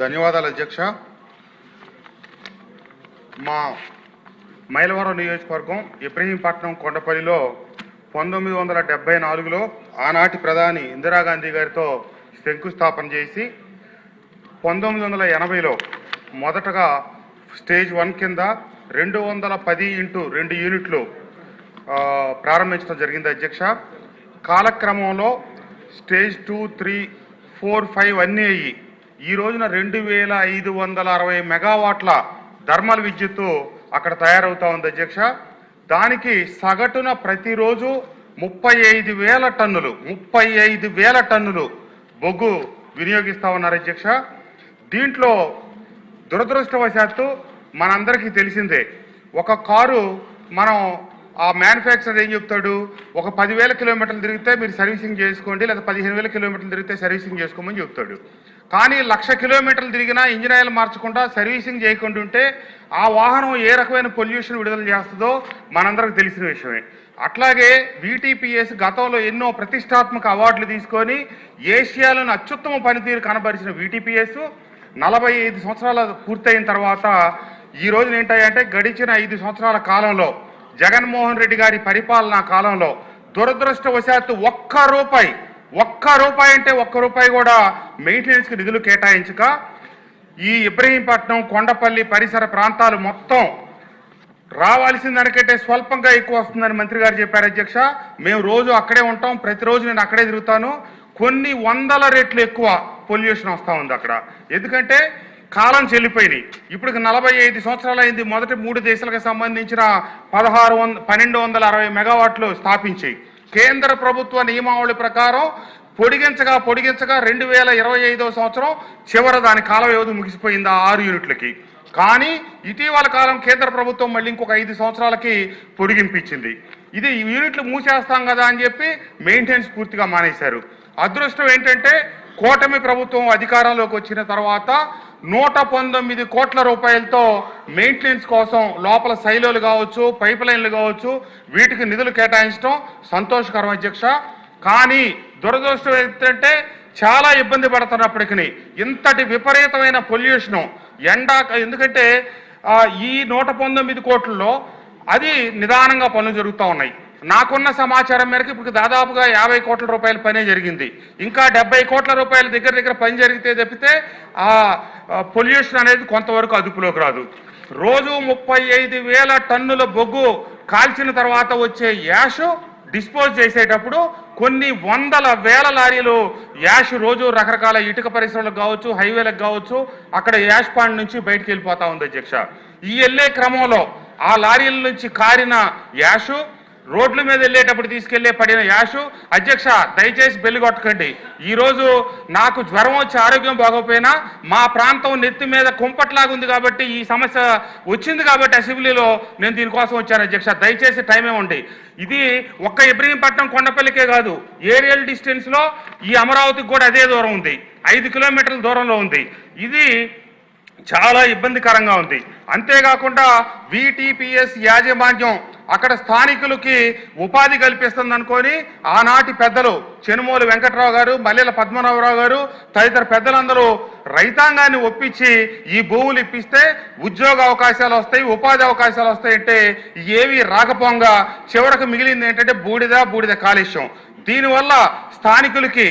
ధన్యవాదాలు అధ్యక్ష. మా మైలవరం నియోజకవర్గం ఇబ్రహీంపట్నం కొండపల్లిలో పంతొమ్మిది వందల డెబ్బై నాలుగులో ఆనాటి ప్రధాని ఇందిరాగాంధీ గారితో శంకుస్థాపన చేసి పంతొమ్మిది వందల ఎనభైలో మొదటగా స్టేజ్ వన్ కింద రెండు వందల పది ఇంటూ రెండు యూనిట్లు ప్రారంభించడం జరిగింది అధ్యక్ష. కాలక్రమంలో stage two three four five అన్నీ అయ్యి ఈ రోజున రెండు వేల ఐదు వందల అరవై మెగావాట్ల థర్మల్ విద్యుత్తు అక్కడ తయారవుతా ఉంది అధ్యక్ష. దానికి సగటున ప్రతిరోజు ముప్పై ఐదు వేల టన్నులు ముప్పై ఐదు వేల టన్నులు బొగ్గు వినియోగిస్తా ఉన్నారు అధ్యక్ష. దీంట్లో దురదృష్టవశాత్తు మనందరికీ తెలిసిందే ఒక కారు మనం ఆ మ్యానుఫ్యాక్చరర్ ఏం చెప్తాడు ఒక పదివేల కిలోమీటర్లు తిరిగితే మీరు సర్వీసింగ్ చేసుకోండి లేదా పదిహేను వేల కిలోమీటర్లు తిరిగితే సర్వీసింగ్ చేసుకోమని చెప్తాడు. కానీ లక్ష కిలోమీటర్లు తిరిగినా ఇంజిన్ ఆయిల్ మార్చకుండా సర్వీసింగ్ చేయకుండా ఉంటే ఆ వాహనం ఏ రకమైన పొల్యూషన్ విడుదల చేస్తుందో మనందరికి తెలిసిన విషయమే. అట్లాగే వీటీపీఎస్ గతంలో ఎన్నో ప్రతిష్టాత్మక అవార్డులు తీసుకొని ఏషియాలోని అత్యుత్తమ పనితీరు కనబరిచిన వీటీపీఎస్ నలభై ఐదు సంవత్సరాల పూర్తయిన తర్వాత ఈ రోజున ఏంటంటే గడిచిన ఐదు సంవత్సరాల కాలంలో జగన్మోహన్ రెడ్డి గారి పరిపాలనా కాలంలో దురదృష్టవశాత్తు ఒక్క రూపాయి ఒక్క రూపాయి అంటే ఒక్క రూపాయి కూడా మెయింటెనెన్స్కి నిధులు కేటాయించక ఈ ఇబ్రహీంపట్నం కొండపల్లి పరిసర ప్రాంతాలు మొత్తం రావాల్సిన దానికంటే స్వల్పంగా ఎక్కువ వస్తుందని మంత్రి గారు చెప్పారు అధ్యక్ష. మేము రోజు అక్కడే ఉంటాం ప్రతిరోజు నేను అక్కడే తిరుగుతాను. కొన్ని వందల రెట్లు ఎక్కువ పొల్యూషన్ వస్తూ ఉంది అక్కడ. ఎందుకంటే కాలం చెల్లిపోయినాయి. ఇప్పుడు నలభై ఐదు సంవత్సరాలు అయింది. మొదటి మూడు దేశాలకు సంబంధించిన పదహారు వంద పన్నెండు వందల అరవై మెగావాట్లు స్థాపించాయి. కేంద్ర ప్రభుత్వ నియమావళి ప్రకారం పొడిగించగా పొడిగించగా రెండు వేల ఇరవై ఐదో సంవత్సరం చివర దాని కాల వ్యవధి ముగిసిపోయింది ఆ ఆరు యూనిట్లకి. కానీ ఇటీవల కాలం కేంద్ర ప్రభుత్వం మళ్ళీ ఇంకొక ఐదు సంవత్సరాలకి పొడిగింపించింది ఇది యూనిట్లు మూసేస్తాం కదా అని చెప్పి మెయింటెనెన్స్ పూర్తిగా మానేశారు. అదృష్టం ఏంటంటే కూటమి ప్రభుత్వం అధికారంలోకి వచ్చిన తర్వాత నూట పంతొమ్మిది కోట్ల రూపాయలతో మెయింటెనెన్స్ కోసం లోపల శైలులు కావచ్చు పైప్ లైన్లు కావచ్చు వీటికి నిధులు కేటాయించడం సంతోషకరం అధ్యక్ష. కానీ దురదృష్టం ఏంటంటే చాలా ఇబ్బంది పడుతున్నప్పటికీ ఇంతటి విపరీతమైన పొల్యూషను ఎండా ఎందుకంటే ఈ నూట పంతొమ్మిది కోట్లలో అది నిదానంగా పనులు జరుగుతూ ఉన్నాయి. నాకున్న సమాచారం మేరకు ఇప్పుడు దాదాపుగా యాభై కోట్ల రూపాయల పనే జరిగింది. ఇంకా డెబ్బై కోట్ల రూపాయల దగ్గర దగ్గర పని జరిగితే తప్పితే ఆ పొల్యూషన్ అనేది కొంతవరకు అదుపులోకి రాదు. రోజు ముప్పై ఐదు వేల టన్నుల బొగ్గు కాల్చిన తర్వాత వచ్చే యాష్ డిస్పోజ్ చేసేటప్పుడు కొన్ని వందల వేల లారీలు యాష్ రోజు రకరకాల ఇటుక పరిశ్రమలకు కావచ్చు హైవేలకు కావచ్చు అక్కడ యాష్ పాండ్ నుంచి బయటకు వెళ్ళిపోతా ఉంది అధ్యక్ష. ఈ వెళ్ళే క్రమంలో ఆ లారీల నుంచి కారిన యాషు రోడ్ల మీద వెళ్ళేటప్పుడు తీసుకెళ్ళే పడిన యాషు అధ్యక్ష దయచేసి బెల్లి కొట్టకండి. ఈరోజు నాకు జ్వరం వచ్చి ఆరోగ్యం బాగోపోయినా మా ప్రాంతం నెత్తి మీద కుంపట్లాగా ఉంది కాబట్టి ఈ సమస్య వచ్చింది కాబట్టి అసెంబ్లీలో నేను దీనికోసం వచ్చాను అధ్యక్ష. దయచేసి టైం ఇవ్వండి. ఇది ఒక్క ఇబ్రహీంపట్నం కొండపల్లికే కాదు ఏరియల్ డిస్టెన్స్లో ఈ అమరావతికి కూడా అదే దూరం ఉంది. ఐదు కిలోమీటర్ల దూరంలో ఉంది. ఇది చాలా ఇబ్బందికరంగా ఉంది. అంతేకాకుండా విటిపిఎస్ యాజమాన్యం అక్కడ స్థానికులకి ఉపాధి కల్పిస్తుంది అనుకొని ఆనాటి పెద్దలు చెనుమూలు వెంకట్రావు గారు మల్లెల పద్మనాభరావు గారు తదితర పెద్దలందరూ రైతాంగాన్ని ఒప్పించి ఈ భూములు ఇప్పిస్తే ఉద్యోగ అవకాశాలు వస్తాయి ఉపాధి అవకాశాలు వస్తాయంటే ఏవి రాకపోగా చివరకు మిగిలింది ఏంటంటే బూడిద బూడిద కాలుష్యం. దీనివల్ల స్థానికులకి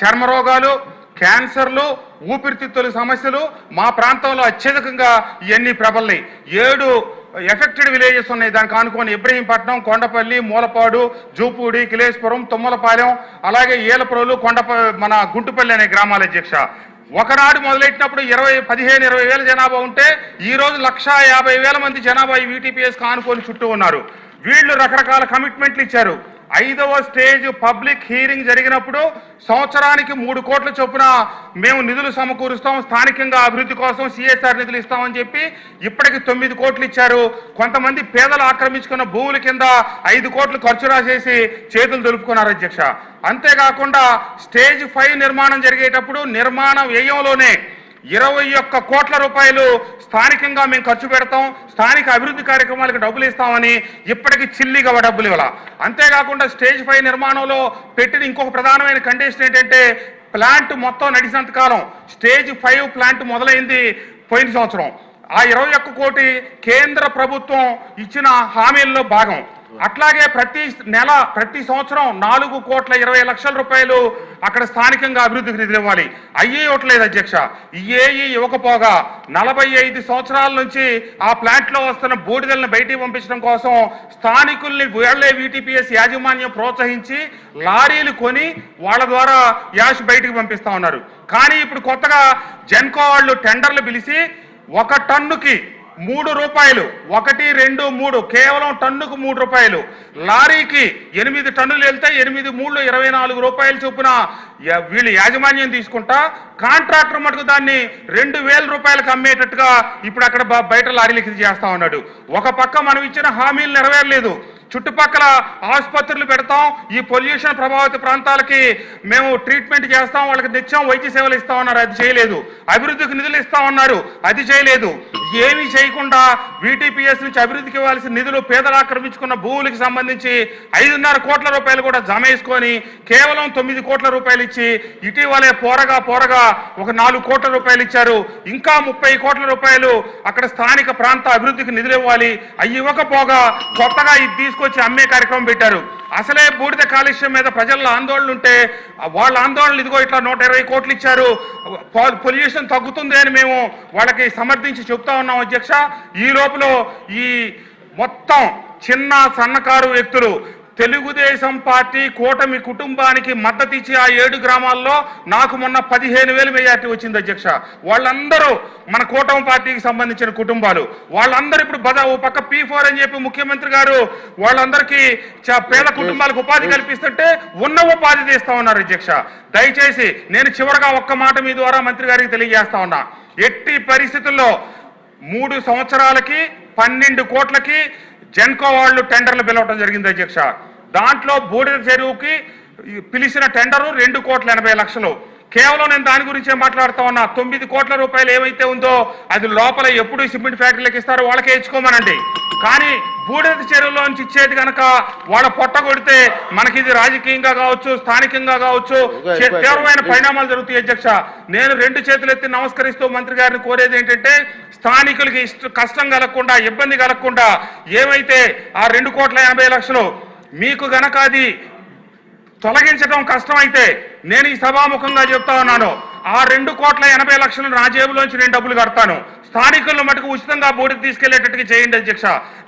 చర్మ రోగాలు క్యాన్సర్లు ఊపిరితిత్తుల సమస్యలు మా ప్రాంతంలో అత్యధికంగా ఇవన్నీ ప్రబల్నాయి. ఏడు ఎఫెక్టెడ్ విలేజెస్ ఉన్నాయి. దానికి ఆనుకొని ఇబ్రహీంపట్నం కొండపల్లి మూలపాడు జూపూడి కిలేశ్వరం తుమ్మలపాలెం అలాగే ఏలప్రోలు కొండప మన గుంటుపల్లి అనే గ్రామాల అధ్యక్ష. ఒకనాడు మొదలెట్టినప్పుడు ఇరవై పదిహేను ఇరవై వేల జనాభా ఉంటే ఈ రోజు లక్షా యాభై వేల మంది జనాభా ఈ వీటీపీఎస్ ఆనుకొని చుట్టూ ఉన్నారు. వీళ్ళు రకరకాల కమిట్మెంట్లు ఇచ్చారు. ఐదవ స్టేజ్ పబ్లిక్ హీరింగ్ జరిగినప్పుడు సంవత్సరానికి మూడు కోట్ల చొప్పున మేము నిధులు సమకూరుస్తాం స్థానికంగా అభివృద్ధి కోసం సిఎస్ఆర్ నిధులు ఇస్తామని చెప్పి ఇప్పటికి తొమ్మిది కోట్లు ఇచ్చారు. కొంతమంది పేదలు ఆక్రమించుకున్న భూముల కింద ఐదు కోట్లు ఖర్చు రాసేసి చేతులు దులుపుకున్నారు అధ్యక్ష. అంతేకాకుండా స్టేజ్ ఫైవ్ నిర్మాణం జరిగేటప్పుడు నిర్మాణ వ్యయంలోనే ఇరవై ఒక్క కోట్ల రూపాయలు స్థానికంగా మేము ఖర్చు పెడతాం స్థానిక అభివృద్ధి కార్యక్రమాలకు డబ్బులు ఇస్తామని ఇప్పటికి చిల్లిగా డబ్బులు ఇవ్వాల. అంతేకాకుండా స్టేజ్ ఫైవ్ నిర్మాణంలో పెట్టిన ఇంకొక ప్రధానమైన కండిషన్ ఏంటంటే ప్లాంట్ మొత్తం నడిచినంత కాలం స్టేజ్ ఫైవ్ ప్లాంట్ మొదలైంది పోయిన సంవత్సరం. ఆ ఇరవై ఒక్క కోటి కేంద్ర ప్రభుత్వం ఇచ్చిన హామీల్లో భాగం. అట్లాగే ప్రతి నెల ప్రతి సంవత్సరం నాలుగు కోట్ల ఇరవై లక్షల రూపాయలు అక్కడ స్థానికంగా అభివృద్ధికి నిధులు ఇవ్వాలి అయ్యే ఇవ్వట్లేదు అధ్యక్ష. ఇయ్యేయి ఇవ్వకపోగా నలభై ఐదు సంవత్సరాల నుంచి ఆ ప్లాంట్లో వస్తున్న బూడిదలను బయటికి పంపించడం కోసం స్థానికుల్ని వేళ్ళే వీటీపీఎస్ యాజమాన్యం ప్రోత్సహించి లారీలు కొని వాళ్ళ ద్వారా యాష్ బయటికి పంపిస్తా ఉన్నారు. కానీ ఇప్పుడు కొత్తగా జెన్కో వాళ్ళు టెండర్లు పిలిచి ఒక టన్నుకి మూడు రూపాయలు. ఒకటి రెండు మూడు. కేవలం టన్నుకు మూడు రూపాయలు. లారీకి ఎనిమిది టన్నులు వెళ్తే ఎనిమిది మూడు ఇరవై నాలుగు రూపాయలు చొప్పున వీళ్ళు యాజమాన్యం తీసుకుంటా కాంట్రాక్టర్ మటుకు దాన్ని రెండు వేల రూపాయలకు అమ్మేటట్టుగా ఇప్పుడు అక్కడ బయట లారీలకి చేస్తా ఉన్నాడు. ఒక పక్క మనం ఇచ్చిన హామీలు నెరవేరలేదు. చుట్టుపక్కల ఆసుపత్రులు పెడతాం. ఈ పొల్యూషన్ ప్రభావిత ప్రాంతాలకి మేము ట్రీట్మెంట్ చేస్తాం. వాళ్ళకి నిత్యం వైద్య సేవలు ఇస్తా ఉన్నారు. అది చేయలేదు. అభివృద్ధికి నిధులు ఇస్తా ఉన్నారు. అది చేయలేదు. ఏమీ చేయకుండా వీటీపీఎస్ నుంచి అభివృద్ధికి ఇవ్వాల్సిన నిధులు పేదలు ఆక్రమించుకున్న భూములకు సంబంధించి ఐదున్నర కోట్ల రూపాయలు కూడా జమ వేసుకొని కేవలం తొమ్మిది కోట్ల రూపాయలు ఇచ్చి ఇటీవలే పోరగా పోరగా ఒక నాలుగు కోట్ల రూపాయలు ఇచ్చారు. ఇంకా ముప్పై కోట్ల రూపాయలు అక్కడ స్థానిక ప్రాంత అభివృద్ధికి నిధులు ఇవ్వాలి. అవి ఇవ్వకపోగా కొత్తగా ఇది తీసుకొచ్చి అమ్మే కార్యక్రమం పెట్టారు. అసలే బూడిద కాలుష్యం మీద ప్రజల్లో ఆందోళన ఉంటే వాళ్ళ ఆందోళనలు ఇదిగో ఇట్లా నూట ఇరవై కోట్లు ఇచ్చారు. పొల్యూషన్ తగ్గుతుంది అని మేము వాళ్ళకి సమర్థించి చెప్తా ఉన్నాం అధ్యక్ష. ఈ లోపల ఈ మొత్తం చిన్న సన్నకారు వ్యక్తులు తెలుగుదేశం పార్టీ కూటమి కుటుంబానికి మద్దతు ఇచ్చి ఆ ఏడు గ్రామాల్లో నాకు మొన్న పదిహేను వేలు మెజార్టీ వచ్చింది అధ్యక్ష. వాళ్ళందరూ మన కూటమి పార్టీకి సంబంధించిన కుటుంబాలు. వాళ్ళందరూ ఇప్పుడు బద ఓ పక్క పీ ఫోర్ అని చెప్పి ముఖ్యమంత్రి గారు వాళ్ళందరికీ పేద కుటుంబాలకు ఉపాధి కల్పిస్తుంటే ఉన్న ఉపాధి తీస్తా ఉన్నారు అధ్యక్ష. దయచేసి నేను చివరగా ఒక్క మాట మీ ద్వారా మంత్రి గారికి తెలియజేస్తా ఉన్నా. ఎట్టి పరిస్థితుల్లో మూడు సంవత్సరాలకి పన్నెండు కోట్లకి జెన్కో వాళ్ళు టెండర్లు పిలవటం జరిగింది అధ్యక్ష. దాంట్లో బూడిద చెరువుకి పిలిచిన టెండరు రెండు కోట్ల ఎనభై లక్షలు. కేవలం నేను దాని గురించే మాట్లాడుతా ఉన్నా. తొమ్మిది కోట్ల రూపాయలు ఏమైతే ఉందో అది లోపల ఎప్పుడు సిమెంట్ ఫ్యాక్టరీలకు ఇస్తారో వాళ్ళకే ఇచ్చుకోమనండి. కానీ బూడిద చెరువులోంచి ఇచ్చేది కనుక వాళ్ళ పొట్ట కొడితే మనకి ఇది రాజకీయంగా కావచ్చు స్థానికంగా కావచ్చు తీవ్రమైన పరిణామాలు జరుగుతాయి అధ్యక్ష. నేను రెండు చేతులు ఎత్తి నమస్కరిస్తూ మంత్రి గారిని కోరేది ఏంటంటే స్థానికులకి ఇష్ట కష్టం కలగకుండా ఇబ్బంది కలగకుండా ఏమైతే ఆ రెండు కోట్ల ఎనభై లక్షలు మీకు గనక అది తొలగించడం కష్టమైతే నేను ఈ సభాముఖంగా చెప్తా ఉన్నాను. ఆ రెండు కోట్ల ఎనభై లక్షలు నా జేబులోంచి నేను డబ్బులు కడతాను. స్థానికులను మటుకు ఉచితంగా బోర్డుకు తీసుకెళ్ళేటట్టుగా చేయండి అధ్యక్ష.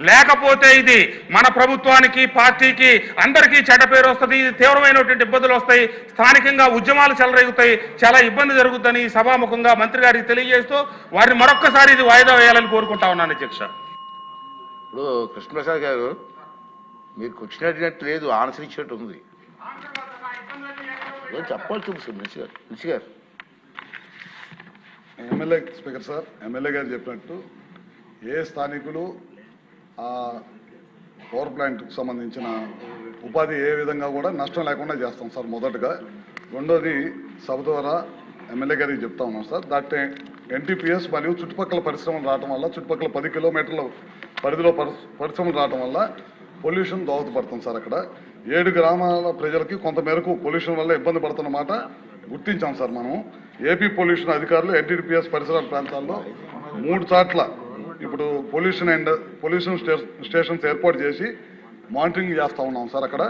లేకపోతే ఇది మన ప్రభుత్వానికి పార్టీకి అందరికీ చెడ్డ పేరు వస్తుంది. ఇది తీవ్రమైనటువంటి ఇబ్బందులు వస్తాయి. స్థానికంగా ఉద్యమాలు చెలరేగుతాయి. చాలా ఇబ్బంది జరుగుతుందని ఈ సభాముఖంగా మంత్రి గారికి తెలియజేస్తూ వారిని మరొక్కసారి ఇది వాయిదా వేయాలని కోరుకుంటా ఉన్నాను అధ్యక్ష. ఇప్పుడు కృష్ణప్రసాద్ గారు మీరు కూర్చున్నట్టు లేదు ఆన్సర్ ఇచ్చినట్టు ఉంది. ఏదో చెప్పాల్సింది సార్ మినిషి గారు మినిషి గారు. ఎమ్మెల్యే స్పీకర్ సార్ ఎమ్మెల్యే గారు చెప్పినట్టు ఏ స్థానికులు ఆ పవర్ ప్లాంట్కి సంబంధించిన ఉపాధి ఏ విధంగా కూడా నష్టం లేకుండా చేస్తాం సార్ మొదటగా. రెండోది సభ ద్వారా ఎమ్మెల్యే గారికి చెప్తా ఉన్నాం సార్ దట్ ఎన్టీపీఎస్ మరియు చుట్టుపక్కల పరిశ్రమలు రావడం వల్ల చుట్టుపక్కల పది కిలోమీటర్ల పరిధిలో పరిశ్రమలు రావడం వల్ల పొల్యూషన్ దోహదపడుతుంది సార్ అక్కడ. ఏడు గ్రామాల ప్రజలకి కొంత మేరకు పొల్యూషన్ వల్ల ఇబ్బంది పడుతున్నమాట గుర్తించాం సార్ మనం. ఏపీ పొల్యూషన్ అధికారులు ఎన్టీపీఎస్ పరిసరాల ప్రాంతాల్లో మూడు చాట్ల ఇప్పుడు పొల్యూషన్ అండ్ పొల్యూషన్ స్టేషన్స్ ఏర్పాటు చేసి మానిటరింగ్ చేస్తూ ఉన్నాం సార్ అక్కడ.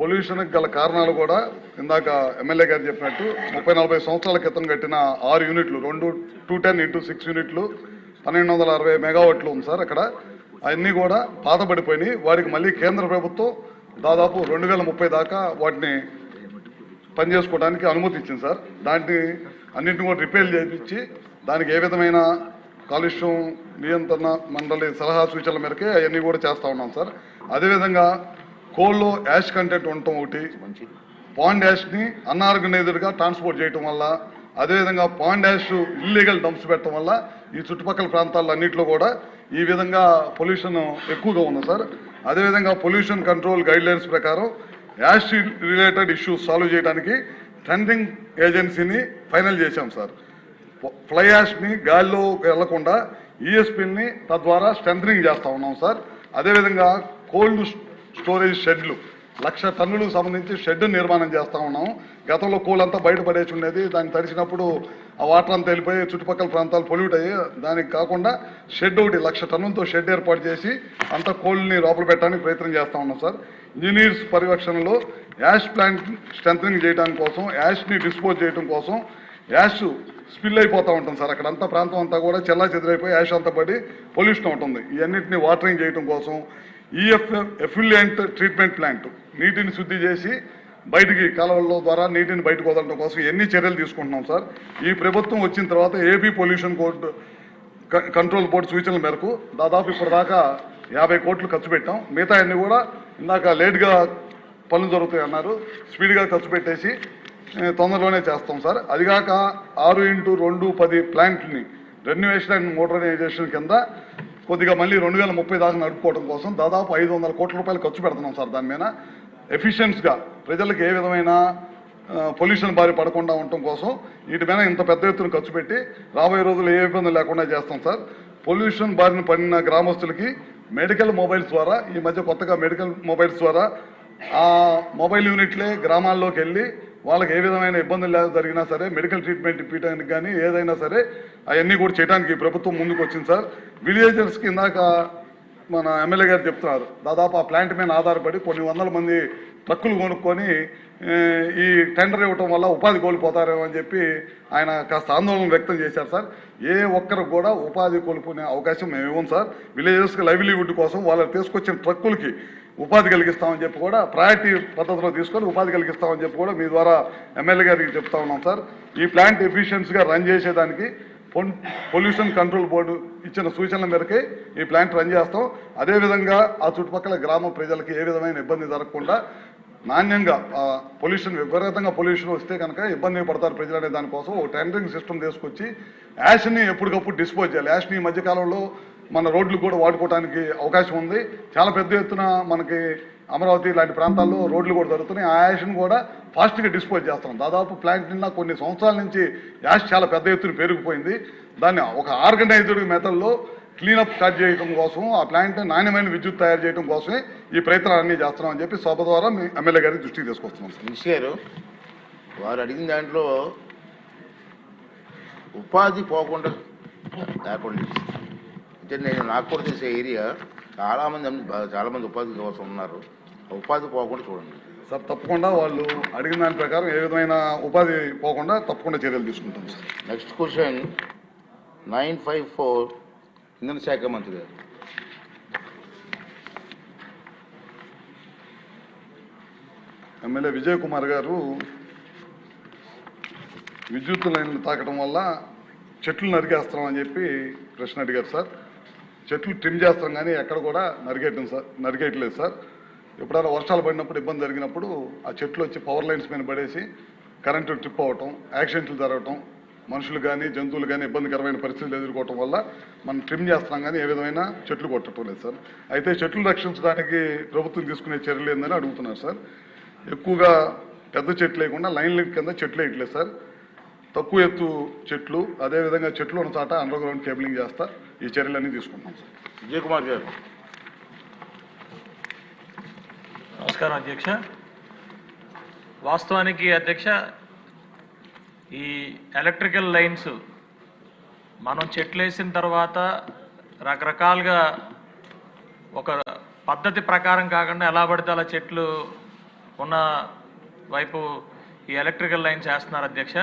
పొల్యూషన్కి గల కారణాలు కూడా ఇందాక ఎమ్మెల్యే గారు చెప్పినట్టు ముప్పై నలభై సంవత్సరాల క్రితం కట్టిన ఆరు యూనిట్లు రెండు టూ టెన్ ఇంటూ సిక్స్ యూనిట్లు పన్నెండు వందల అరవై మెగావాట్లు ఉంది సార్ అక్కడ. అవన్నీ కూడా పాతబడిపోయినాయి. వారికి మళ్ళీ కేంద్ర ప్రభుత్వం దాదాపు రెండు వేల ముప్పై దాకా వాటిని పనిచేసుకోవడానికి అనుమతి ఇచ్చింది సార్. దాన్ని అన్నింటిని కూడా రిపేర్ చేయించి దానికి ఏ విధమైన కాలుష్యం నియంత్రణ మండలి సలహా సూచనల మేరకే అవన్నీ కూడా చేస్తూ ఉన్నాం సార్. అదేవిధంగా కోల్లో యాష్ కంటెంట్ ఉండటం ఒకటి పాండ్ యాష్ని అన్ఆర్గనైజ్డ్గా ట్రాన్స్పోర్ట్ చేయటం వల్ల అదేవిధంగా పాండ్ యాష్ ఇల్లీగల్ డంప్స్ పెట్టడం వల్ల ఈ చుట్టుపక్కల ప్రాంతాల్లో అన్నింటిలో కూడా ఈ విధంగా పొల్యూషన్ ఎక్కువగా ఉంది సార్. అదేవిధంగా పొల్యూషన్ కంట్రోల్ గైడ్ లైన్స్ ప్రకారం యాష్ రిలేటెడ్ ఇష్యూస్ సాల్వ్ చేయడానికి టెండరింగ్ ఏజెన్సీని ఫైనల్ చేశాం సార్. ఫ్లై యాష్ని గాలిలో వెళ్ళకుండా ఈఎస్పిని తద్వారా స్ట్రెంథనింగ్ చేస్తా ఉన్నాం సార్. అదేవిధంగా కోల్డ్ స్టోరేజ్ షెడ్లు లక్ష టన్నులకు సంబంధించి షెడ్ నిర్మాణం చేస్తూ ఉన్నాం. గతంలో కూలంతా బయటపడేసి ఉండేది. దాన్ని తడిచినప్పుడు ఆ వాటర్ అంతా వెళ్ళిపోయి చుట్టుపక్కల ప్రాంతాలు పొల్యూట్ అయ్యి దానికి కాకుండా షెడ్ ఒకటి లక్ష టన్నులతో షెడ్ ఏర్పాటు చేసి అంతా కోళ్ళని లోపల పెట్టడానికి ప్రయత్నం చేస్తూ ఉన్నాం సార్. ఇంజనీర్స్ పర్యవేక్షణలో యాష్ ప్లాంట్ స్ట్రెంథనింగ్ చేయడానికి కోసం యాష్ని డిస్పోజ్ చేయడం కోసం యాష్ స్పిల్ అయిపోతూ ఉంటుంది సార్. అక్కడ అంతా ప్రాంతం అంతా కూడా చెల్లా చెదిరైపోయి యాష్ అంతా పడి పొల్యూషన్ ఉంటుంది ఇవన్నిటిని వాటరింగ్ చేయడం కోసం ఈఎఫ్ ఎఫిలియంట్ ట్రీట్మెంట్ ప్లాంట్ నీటిని శుద్ధి చేసి బయటికి కాలువల ద్వారా నీటిని బయటకు వదలడం కోసం ఎన్ని చర్యలు తీసుకుంటున్నాం సార్? ఈ ప్రభుత్వం వచ్చిన తర్వాత AP pollution court control board సూచనల మేరకు దాదాపు ఇప్పటిదాకా యాభై కోట్లు ఖర్చు పెట్టాం. మిగతా అన్ని కూడా ఇందాక లేట్గా పనులు జరుగుతాయి అన్నారు. స్పీడ్గా ఖర్చు పెట్టేసి తొందరలోనే చేస్తాం సార్. అదిగాక ఆరు ఇంటూ రెండు పది ప్లాంట్ని రెన్యువేషన్ అండ్ మోడర్నైజేషన్ కింద కొద్దిగా మళ్ళీ రెండు వేల ముప్పై దాకా నడుపుకోవడం కోసం దాదాపు ఐదు వందల కోట్ల రూపాయలు ఖర్చు పెడుతున్నాం సార్ దాని మీద. ఎఫిషియన్స్గా ప్రజలకు ఏ విధమైన పొల్యూషన్ బారి పడకుండా ఉండటం కోసం వీటి మీద ఇంత పెద్ద ఎత్తున ఖర్చు పెట్టి రాబోయే రోజులు ఏ ఇబ్బంది లేకుండా చేస్తాం సార్. పొల్యూషన్ బారిన పడిన గ్రామస్తులకి మెడికల్ మొబైల్స్ ద్వారా ఈ మధ్య కొత్తగా మెడికల్ మొబైల్స్ ద్వారా ఆ మొబైల్ యూనిట్లే గ్రామాల్లోకి వెళ్ళి వాళ్ళకి ఏ విధమైన ఇబ్బందులు లేదా జరిగినా సరే మెడికల్ ట్రీట్మెంట్ ఇప్పించడానికి కానీ ఏదైనా సరే అవన్నీ కూడా చేయడానికి ప్రభుత్వం ముందుకు వచ్చింది సార్. విలేజర్స్కి ఇందాక మన ఎమ్మెల్యే గారు చెప్తున్నారు. దాదాపు ఆ ప్లాంట్ మీద ఆధారపడి కొన్ని వందల మంది ట్రక్కులు కొనుక్కొని ఈ టెండర్ ఇవ్వటం వల్ల ఉపాధి కోల్పోతారేమో అని చెప్పి ఆయన కాస్త ఆందోళన వ్యక్తం చేశారు సార్. ఏ ఒక్కరికి కూడా ఉపాధి కోల్పోనే అవకాశం మేము ఇవ్వం సార్. విలేజెస్కి లైవ్లీవుడ్ కోసం వాళ్ళు తీసుకొచ్చిన ట్రక్కులకి ఉపాధి కలిగిస్తామని చెప్పి కూడా ప్రయారిటీ పద్ధతిలో తీసుకొని ఉపాధి కలిగిస్తామని చెప్పి కూడా మీ ద్వారా ఎమ్మెల్యే గారికి చెప్తా ఉన్నాం సార్. ఈ ప్లాంట్ ఎఫిషియన్సీగా రన్ చేసేదానికి పొల్యూషన్ కంట్రోల్ బోర్డు ఇచ్చిన సూచనల మేరకే ఈ ప్లాంట్ రన్ చేస్తాం. అదేవిధంగా ఆ చుట్టుపక్కల గ్రామ ప్రజలకి ఏ విధమైన ఇబ్బంది జరగకుండా నాణ్యంగా పొల్యూషన్ విపరీతంగా పొల్యూషన్ వస్తే కనుక ఇబ్బంది పడతారు ప్రజలు అనే దానికోసం ఒక టెండరింగ్ సిస్టమ్ తీసుకొచ్చి యాష్ని ఎప్పటికప్పుడు డిస్పోజ్ చేయాలి. యాష్ని ఈ మధ్యకాలంలో మన రోడ్లు కూడా వాడుకోవడానికి అవకాశం ఉంది. చాలా పెద్ద ఎత్తున మనకి అమరావతి లాంటి ప్రాంతాల్లో రోడ్లు కూడా జరుగుతున్నాయి. ఆ యాష్ను కూడా ఫాస్ట్గా డిస్పోజ్ చేస్తాం దాదాపు ప్లాంట్ నిన్న కొన్ని సంవత్సరాల నుంచి యాష్ చాలా పెద్ద ఎత్తున పెరిగిపోయింది. దాన్ని ఒక ఆర్గనైజ్డ్ మెథడ్లో క్లీనప్ స్టార్ట్ చేయడం కోసం ఆ ప్లాంట్ నాణ్యమైన విద్యుత్ తయారు చేయడం కోసమే ఈ ప్రయత్నాలన్నీ చేస్తున్నామని చెప్పి సభ ద్వారా మీ ఎమ్మెల్యే గారికి దృష్టికి తీసుకొస్తున్నాం సార్. గారు వారు అడిగిన దాంట్లో ఉపాధి పోకుండా లేకుండా అంటే నేను నాకు కూడా తెలిసే ఏరియా చాలామంది చాలామంది ఉపాధి కోసం ఉన్నారు. ఉపాధి పోకుండా చూడండి. సార్ తప్పకుండా వాళ్ళు అడిగిన దాని ప్రకారం ఏ విధమైన ఉపాధి పోకుండా తప్పకుండా చర్యలు తీసుకుంటాం sir. Next question nine five four ఇంధన శాఖ మంత్రి గారు. ఎమ్మెల్యే విజయ్ కుమార్ గారు విద్యుత్ లైన్లు తాకడం వల్ల చెట్లు నరికేస్తాం అని చెప్పి ప్రశ్న అడిగారు సార్. చెట్లు ట్రిమ్ చేస్తాం కానీ ఎక్కడ కూడా నరిగేయటం సార్ నరిగేయట్లేదు సార్. ఎప్పుడైనా వర్షాలు పడినప్పుడు ఇబ్బంది జరిగినప్పుడు ఆ చెట్లు వచ్చి పవర్ లైన్స్ మీద పడేసి కరెంటు ట్రిప్ అవ్వటం యాక్సిడెంట్లు జరగటం మనుషులు కానీ జంతువులు కానీ ఇబ్బందికరమైన పరిస్థితులు ఎదుర్కోవటం వల్ల మనం ట్రిమ్ చేస్తున్నాం కానీ ఏ విధమైన చెట్లు కొట్టడం లేదు సార్. అయితే చెట్లు రక్షించడానికి ప్రభుత్వం తీసుకునే చర్యలు ఏందని అడుగుతున్నారు సార్. ఎక్కువగా పెద్ద చెట్లు లేకుండా లైన్ల కింద చెట్లు వేయట్లేదు సార్. తక్కువ ఎత్తు చెట్లు అదేవిధంగా చెట్లు ఉన్న చాట అండర్ గ్రౌండ్ కేబులింగ్ చేస్తా. ఈ చర్యలన్నీ తీసుకుంటాం సార్. విజయ్ కుమార్ గారు. నమస్కారం అధ్యక్ష. వాస్తవానికి అధ్యక్ష ఈ ఎలక్ట్రికల్ లైన్స్ మనం చెట్లు వేసిన తర్వాత రకరకాలుగా ఒక పద్ధతి ప్రకారం కాకుండా ఎలా పడితే అలా చెట్లు ఉన్న వైపు ఈ ఎలక్ట్రికల్ లైన్స్ వేస్తున్నారు అధ్యక్ష.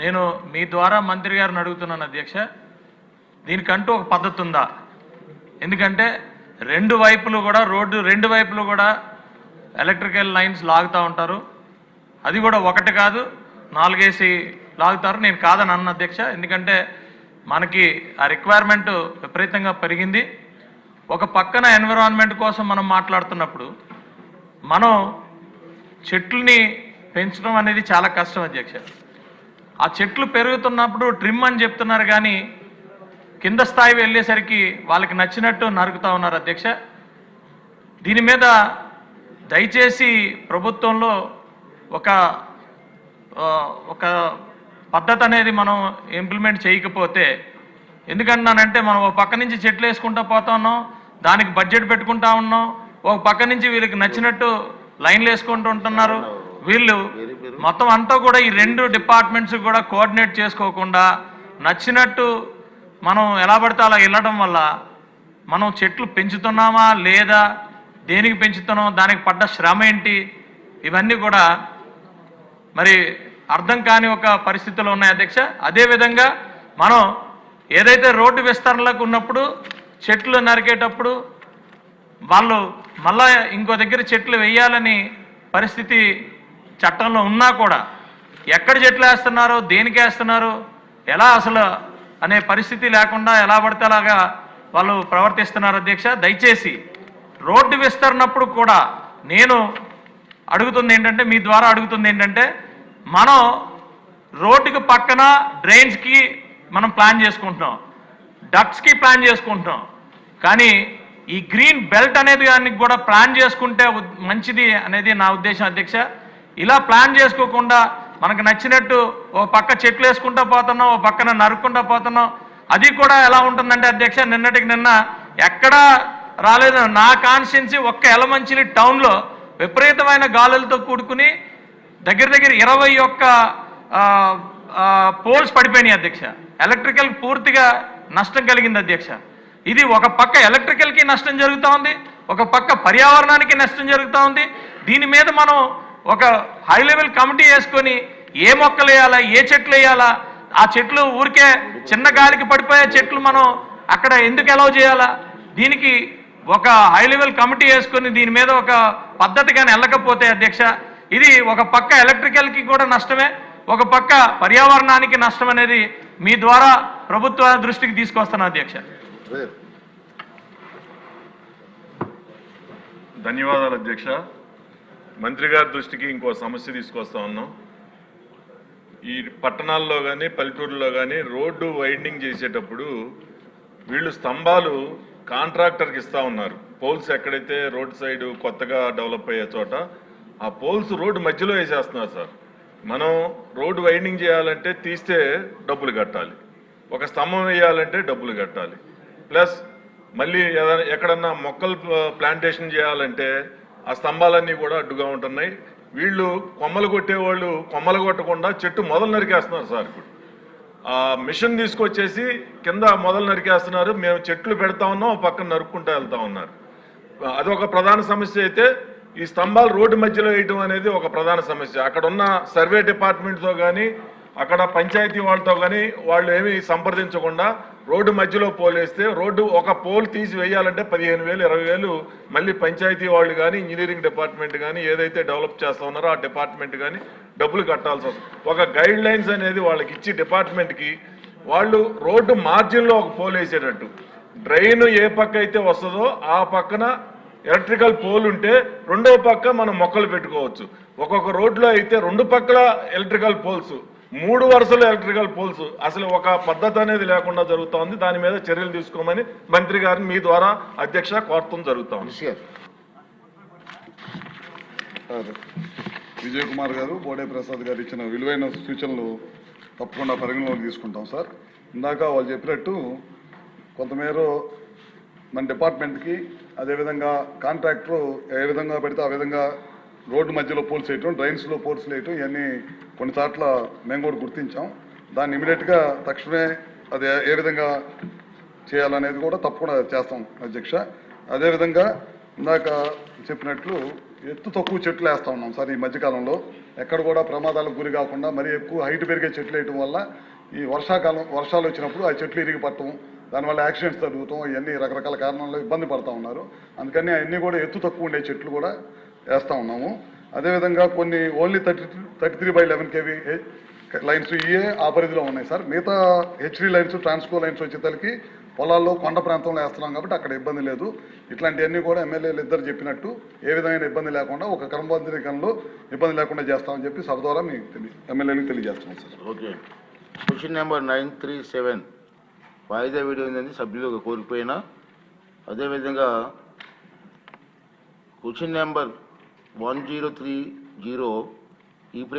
నేను మీ ద్వారా మంత్రి గారిని అడుగుతున్నాను అధ్యక్ష. దీనికంటూ ఒక పద్ధతి ఉందా? ఎందుకంటే రెండు వైపులు కూడా రోడ్డు రెండు వైపులు కూడా ఎలక్ట్రికల్ లైన్స్ లాగుతూ ఉంటారు. అది కూడా ఒకటి కాదు నాలుగేసి లాగుతారు. నేను కాదని అన్న అధ్యక్ష. ఎందుకంటే మనకి ఆ రిక్వైర్మెంట్ విపరీతంగా పెరిగింది. ఒక పక్కన ఎన్విరాన్మెంట్ కోసం మనం మాట్లాడుతున్నప్పుడు మనం చెట్లని పెంచడం అనేది చాలా కష్టం అధ్యక్ష. ఆ చెట్లు పెరుగుతున్నప్పుడు ట్రిమ్ అని చెప్తున్నారు కానీ కింద స్థాయి వెళ్ళేసరికి వాళ్ళకి నచ్చినట్టు నరుకుతా ఉన్నారు అధ్యక్ష. దీని మీద దయచేసి ప్రభుత్వంలో ఒక ఒక పద్ధతి అనేది మనం ఇంప్లిమెంట్ చేయకపోతే ఎందుకంటున్నానంటే మనం ఒక పక్క నుంచి చెట్లు వేసుకుంటూ పోతా ఉన్నాం దానికి బడ్జెట్ పెట్టుకుంటా ఉన్నాం ఒక పక్క నుంచి వీళ్ళకి నచ్చినట్టు లైన్లు వేసుకుంటూ ఉంటున్నారు. వీళ్ళు మొత్తం అంతా కూడా ఈ రెండు డిపార్ట్మెంట్స్ కూడా కోఆర్డినేట్ చేసుకోకుండా నచ్చినట్టు మనం ఎలా పడితే అలా వెళ్ళడం వల్ల మనం చెట్లు పెంచుతున్నామా లేదా దేనికి పెంచుతున్నాం దానికి పడ్డ శ్రమ ఏంటి ఇవన్నీ కూడా మరి అర్థం కాని ఒక పరిస్థితిలో ఉన్నాయి అధ్యక్ష. అదేవిధంగా మనం ఏదైతే రోడ్డు విస్తరణలకు ఉన్నప్పుడు చెట్లు నరికేటప్పుడు వాళ్ళు మళ్ళా ఇంకో దగ్గర చెట్లు వేయాలని పరిస్థితి చట్టంలో ఉన్నా కూడా ఎక్కడ చెట్లు వేస్తున్నారో దేనికి వేస్తున్నారు ఎలా అసలు అనే పరిస్థితి లేకుండా ఎలా పడితే అలాగా వాళ్ళు ప్రవర్తిస్తున్నారు అధ్యక్ష. దయచేసి రోడ్డు విస్తరణప్పుడు కూడా నేను అడుగుతుంది ఏంటంటే మీ ద్వారా అడుగుతుంది ఏంటంటే మనం రోడ్డుకి పక్కన డ్రైన్స్కి మనం ప్లాన్ చేసుకుంటున్నాం డక్ట్స్కి ప్లాన్ చేసుకుంటున్నాం. కానీ ఈ గ్రీన్ బెల్ట్ అనేది దానికి కూడా ప్లాన్ చేసుకుంటే మంచిది అనేది నా ఉద్దేశం అధ్యక్ష. ఇలా ప్లాన్ చేసుకోకుండా మనకు నచ్చినట్టు ఓ పక్క చెట్లు వేసుకుంటా పోతున్నాం ఓ పక్కన నరుక్కుంటా పోతున్నాం. అది కూడా ఎలా ఉంటుందంటే అధ్యక్ష నిన్నటికి నిన్న ఎక్కడా రాలేదు. నా కాన్స్టిట్యున్సీ ఒక్క ఎలమంచిలి టౌన్లో విపరీతమైన గాలులతో కూడుకుని దగ్గర దగ్గర ఇరవై ఒక్క పోల్స్ పడిపోయినాయి అధ్యక్ష. ఎలక్ట్రికల్ పూర్తిగా నష్టం కలిగింది అధ్యక్ష. ఇది ఒక పక్క ఎలక్ట్రికల్కి నష్టం జరుగుతూ ఉంది ఒక పక్క పర్యావరణానికి నష్టం జరుగుతూ ఉంది. దీని మీద మనం ఒక హై లెవెల్ కమిటీ వేసుకొని ఏ మొక్కలు వేయాలా ఏ చెట్లు వేయాలా ఆ చెట్లు ఊరికే చిన్న గాలికి పడిపోయే చెట్లు మనం అక్కడ ఎందుకు అలౌ చేయాలా? దీనికి ఒక హై లెవెల్ కమిటీ వేసుకొని దీని మీద ఒక పద్ధతిగానే వెళ్ళకపోతే అధ్యక్ష ఇది ఒక పక్క ఎలక్ట్రికల్కి కూడా నష్టమే ఒక పక్క పర్యావరణానికి నష్టం అనేది మీ ద్వారా ప్రభుత్వ దృష్టికి తీసుకొస్తాను అధ్యక్ష. ధన్యవాదాలు అధ్యక్ష. మంత్రి గారి దృష్టికి ఇంకో సమస్య తీసుకొస్తా ఉన్నాం. ఈ పట్టణాల్లో కానీ పల్లెటూరులో కానీ రోడ్డు వైండింగ్ చేసేటప్పుడు వీళ్ళు స్తంభాలు కాంట్రాక్టర్కి ఇస్తా ఉన్నారు. పోల్స్ ఎక్కడైతే రోడ్ సైడ్ కొత్తగా డెవలప్ అయ్యే చోట ఆ పోల్స్ రోడ్డు మధ్యలో వేసేస్తున్నారు సార్. మనం రోడ్డు వైండింగ్ చేయాలంటే తీస్తే డబ్బులు కట్టాలి. ఒక స్తంభం వేయాలంటే డబ్బులు కట్టాలి. ప్లస్ మళ్ళీ ఎక్కడన్నా మొక్కలు ప్లాంటేషన్ చేయాలంటే ఆ స్తంభాలన్నీ కూడా అడ్డుగా ఉంటున్నాయి. వీళ్ళు కొమ్మలు కొట్టేవాళ్ళు కొమ్మలు కొట్టకుండా చెట్టు మొదలు నరికేస్తున్నారు సార్ ఇప్పుడు. ఆ మిషన్ తీసుకొచ్చేసి కింద మొదలు నరికేస్తున్నారు. మేము చెట్లు పెడతా ఉన్నాం పక్కన నరుక్కుంటూ వెళ్తా ఉన్నారు. అదొక ప్రధాన సమస్య అయితే ఈ స్తంభాలు రోడ్డు మధ్యలో వేయటం అనేది ఒక ప్రధాన సమస్య. అక్కడ ఉన్న సర్వే డిపార్ట్మెంట్తో కానీ అక్కడ పంచాయతీ వాళ్ళతో కానీ వాళ్ళు ఏమీ సంప్రదించకుండా రోడ్డు మధ్యలో పోలేస్తే రోడ్డు ఒక పోల్ తీసి వేయాలంటే పదిహేను వేలు ఇరవై వేలు మళ్ళీ పంచాయతీ వాళ్ళు కానీ ఇంజనీరింగ్ డిపార్ట్మెంట్ కానీ ఏదైతే డెవలప్ చేస్తా ఉన్నారో ఆ డిపార్ట్మెంట్ కానీ డబ్బులు కట్టాల్సి వస్తుంది. ఒక గైడ్ లైన్స్ అనేది వాళ్ళకి ఇచ్చి డిపార్ట్మెంట్కి వాళ్ళు రోడ్డు మార్జిన్లో ఒక పోల్ వేసేటట్టు. డ్రైన్ ఏ పక్క అయితే వస్తుందో ఆ పక్కన ఎలక్ట్రికల్ పోల్ ఉంటే రెండో పక్క మనం మొక్కలు పెట్టుకోవచ్చు. ఒక్కొక్క రోడ్లో అయితే రెండు పక్కల ఎలక్ట్రికల్ పోల్స్ మూడు వరుసలు ఎలక్ట్రికల్ పోల్స్. అసలు ఒక పద్ధతి అనేది లేకుండా జరుగుతా ఉంది దాని మీద చర్యలు తీసుకోమని మంత్రి గారిని మీ ద్వారా అధ్యక్ష కోరటం జరుగుతా ఉంది మినిస్టర్ గారు సార్ విజయ్ కుమార్ గారు బోడే ప్రసాద్ గారు ఇచ్చిన విలువైన సూచనలు తప్పకుండా పరిగణలోకి తీసుకుంటాం సార్. ఇందాక వాళ్ళు చెప్పినట్టు కొంతమేర మన డిపార్ట్మెంట్కి అదేవిధంగా కాంట్రాక్టర్ ఏ విధంగా పెడితే ఆ విధంగా రోడ్డు మధ్యలో పోల్స్ వేయటం డ్రైన్స్లో పోల్స్ వేయటం ఇవన్నీ కొన్ని చోట్ల మేము కూడా గుర్తించాం. దాన్ని ఇమీడియట్గా తక్షణమే అది ఏ- విధంగా చేయాలనేది కూడా తప్పకుండా చేస్తాం అధ్యక్ష. అదేవిధంగా ఇందాక చెప్పినట్లు ఎత్తు తక్కువ చెట్లు వేస్తా ఉన్నాం సార్ ఈ మధ్యకాలంలో. ఎక్కడ కూడా ప్రమాదాలకు గురి కాకుండా మరీ ఎక్కువ హైట్ పెరిగే చెట్లు వేయటం వల్ల ఈ వర్షాకాలం వర్షాలు వచ్చినప్పుడు ఆ చెట్లు ఇరిగి పట్టడం దానివల్ల యాక్సిడెంట్స్ జరుగుతాం ఇవన్నీ రకరకాల కారణాల్లో ఇబ్బంది పడతా ఉన్నారు. అందుకని అవన్నీ కూడా ఎత్తు తక్కువ ఉండే చెట్లు కూడా వేస్తూ ఉన్నాము. అదేవిధంగా కొన్ని only thirty thirty three by eleven KV lines ఇయే ఆ పరిధిలో ఉన్నాయి సార్. మిగతా హెచ్డీ లైన్స్ ట్రాన్స్కో లైన్స్ వచ్చేసరికి పొలాల్లో కొండ ప్రాంతంలో వేస్తున్నాం కాబట్టి అక్కడ ఇబ్బంది లేదు. ఇట్లాంటివన్నీ కూడా ఎమ్మెల్యేలు ఇద్దరు చెప్పినట్టు ఏ విధమైన ఇబ్బంది లేకుండా ఒక క్రమబద్ధీకరణలో ఇబ్బంది లేకుండా చేస్తామని చెప్పి సభ ద్వారా మీకు తెలియ ఎమ్మెల్యేలకు తెలియజేస్తున్నాం sir. Okay. Question number nine three seven వాయిదా వేయడం సభ్యులు కోల్పోయినా అదేవిధంగా question number one zero three zero ఈ ప్రశ్న